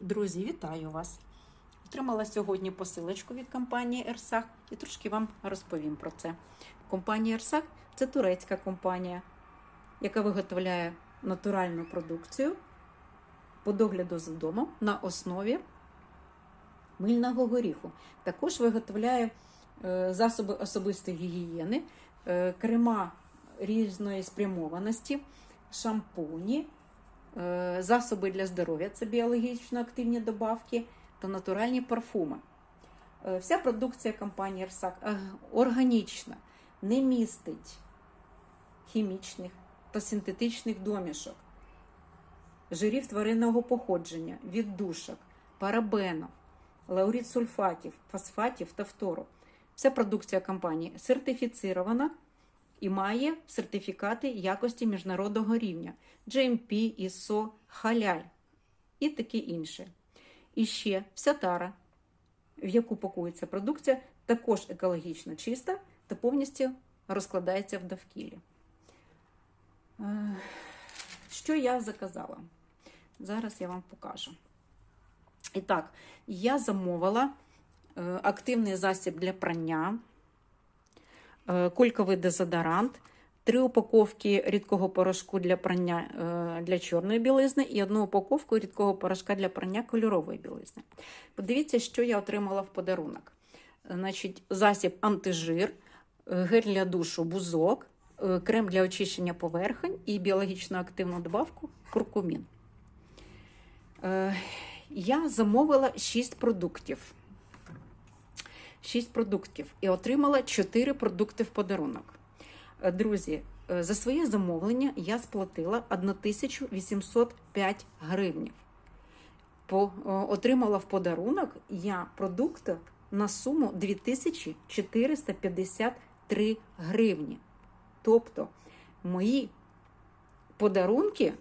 Друзі, вітаю вас! Отримала сьогодні посилочку від компанії Ерсах і трошки вам розповім про це. Компанія Ерсах це турецька компанія, яка виготовляє натуральну продукцію по догляду за домом на основі мильного горіху. Також виготовляє е, засоби особистої гігієни, е, крема різної спрямованості, шампуні, засоби для здоров'я це біологічно активні добавки та натуральні парфуми. Е, Вся продукція компанії Ерсак е, органічна, не містить хімічних та синтетичних домішок, жирів тваринного походження, віддушок, парабенів, лаурітсульфатів, фосфатів та фтору. Вся продукція компанії сертифіцирована і має сертифікати якості міжнародного рівня GMP, ISO, халяль і таке інше. І ще вся тара, в яку пакується продукція, також екологічно чиста та повністю розкладається в довкіллі. Е, Що я заказала? Зараз я вам покажу. І так, я замовила е, активний засіб для прання, кульковий дезодорант, три упаковки рідкого порошку для прання е, для чорної білизни і одну упаковку рідкого порошка для прання кольорової білизни. Подивіться, що я отримала в подарунок. Значить, засіб антижир, е, гель для душу, бузок, е, крем для очищення поверхень і біологічно активну добавку куркумін. Е, Я замовила 6 продуктів. 6 продуктів і отримала 4 продукти в подарунок. Е, Друзі, е, за своє замовлення я сплатила 1805 гривнів. По, е, отримала в подарунок я продукти на суму 2453 гривні. Тобто мої подарунки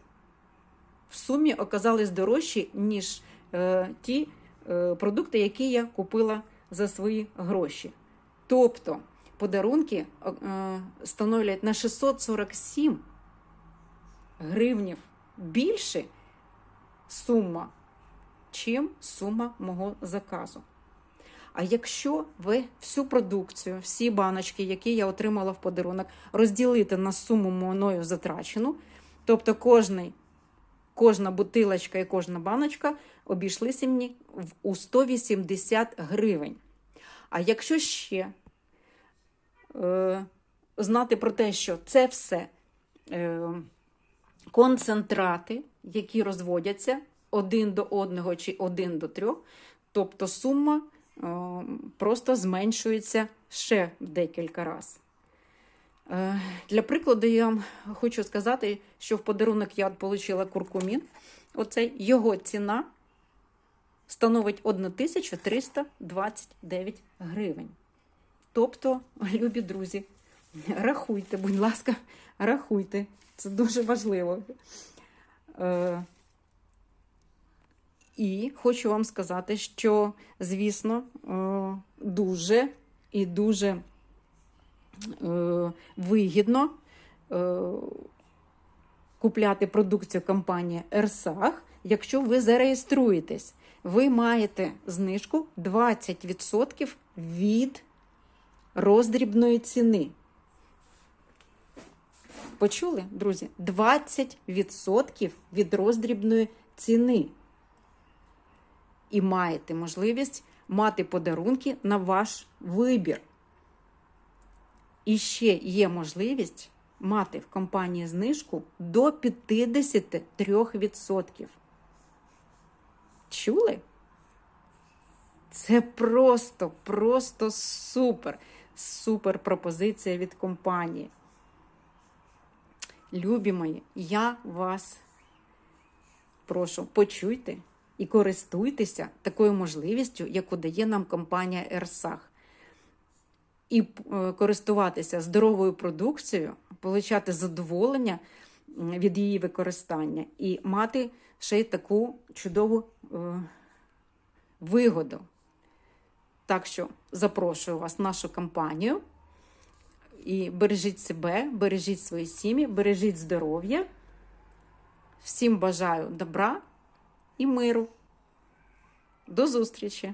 в сумі оказались дорожчі, ніж е, ті е, продукти, які я купила за свої гроші. Тобто подарунки е, становлять на 647 гривнів більше сума, чим сума мого заказу. А якщо ви всю продукцію, всі баночки, які я отримала в подарунок, розділити на суму мною затрачену, тобто кожний, кожна бутилочка і кожна баночка обійшлися мені у 180 гривень. А якщо ще е, знати про те, що це все е, концентрати, які розводяться один до одного чи один до трьох, тобто сума е, просто зменшується ще декілька разів. Е, Для прикладу, я вам хочу сказати, що в подарунок я отримала куркумін. Оцей його ціна становить 1329 гривень. Тобто, любі друзі, рахуйте, будь ласка, рахуйте. Це дуже важливо. Е, і хочу вам сказати, що, звісно, е, дуже і дуже е, вигідно купляти продукцію компанії Ерсах, якщо ви зареєструєтесь. Ви маєте знижку 20% від роздрібної ціни. Почули, друзі? 20% від роздрібної ціни. І маєте можливість мати подарунки на ваш вибір. І ще є можливість мати в компанії знижку до 53%. Чули? Це просто, просто супер, супер пропозиція від компанії. Любі мої, я вас прошу, почуйте і користуйтеся такою можливістю, яку дає нам компанія Ерсах. І е, користуватися здоровою продукцією, отримати задоволення від її використання і мати ще й таку чудову е, вигоду. Так що запрошую вас в нашу компанію. І бережіть себе, бережіть свої сім'ї, бережіть здоров'я. Всім бажаю добра і миру. До зустрічі!